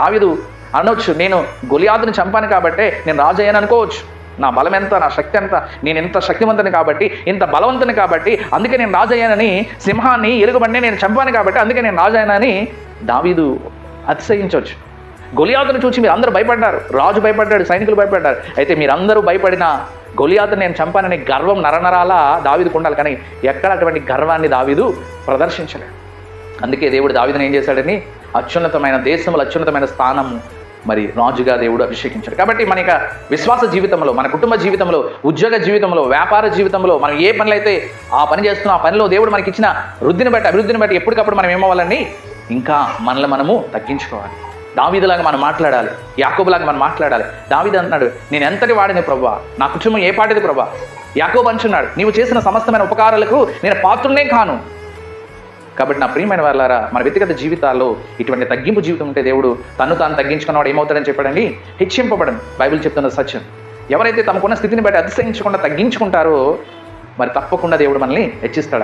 దావీదు అనొచ్చు నేను గొలియాదుని చంపాను కాబట్టే నేను రాజు అయ్యాను అనుకోవచ్చు. నా బలం ఎంత నా శక్తి ఎంత నేను ఇంత శక్తివంతుని కాబట్టి ఇంత బలవంతుని కాబట్టి అందుకే నేను రాజయ్యానని సింహాన్ని ఎలుగుబండి నేను చంపాను కాబట్టి అందుకే నేను రాజయ్యానని దావీదు అతిశయించవచ్చు గొలియాతును చూసి మీరు అందరూ భయపడ్డారు. రాజు భయపడ్డాడు సైనికులు భయపడ్డారు. అయితే మీరందరూ భయపడిన గొలియాతను నేను చంపానని గర్వం నరనరాల దావీదుకు ఉండాలి. కానీ ఎక్కడ అటువంటి గర్వాన్ని దావీదు ప్రదర్శించలేదు. అందుకే దేవుడు దావీదుని ఏం చేశాడని అత్యున్నతమైన దేశంలో అత్యున్నతమైన స్థానము. మరి రాజుగా దేవుడు అభిషేకించాడు. కాబట్టి మన యొక్క విశ్వాస జీవితంలో మన కుటుంబ జీవితంలో ఉద్యోగ జీవితంలో వ్యాపార జీవితంలో మనం ఏ పనులు అయితే ఆ పని చేస్తున్న ఆ పనిలో దేవుడు మనకి ఇచ్చిన వృద్ధిని బట్టి అభివృద్ధిని బట్టి ఎప్పటికప్పుడు మనం ఏమవ్వాలని ఇంకా మనల్ని మనము తగ్గించుకోవాలి. దావీదులాగా మనం మాట్లాడాలి. యాకోబులాగా మనం మాట్లాడాలి. దావీదు అంటున్నాడు నేను ఎంతటి వాడిని ప్రభా నా కుటుంబం ఏ పాటిది ప్రభా యాకోబు అంటున్నాడు నీవు చేసిన సమస్తమైన ఉపకారాలకు నేను పాత్రునే కాను. కాబట్టి నా ప్రియమైన వాళ్ళారా మన వ్యక్తిగత జీవితాల్లో ఇటువంటి తగ్గింపు జీవితం ఉంటే దేవుడు తను తాను తగ్గించుకున్నవాడు ఏమవుతాడని చెప్పాడండి? హెచ్చింపబడం బైబిల్ చెప్తున్న సత్యం. ఎవరైతే తమకున్న స్థితిని బట్టి అతిశయించకుండా తగ్గించుకుంటారో మరి తప్పకుండా దేవుడు మనల్ని హెచ్చిస్తాడు.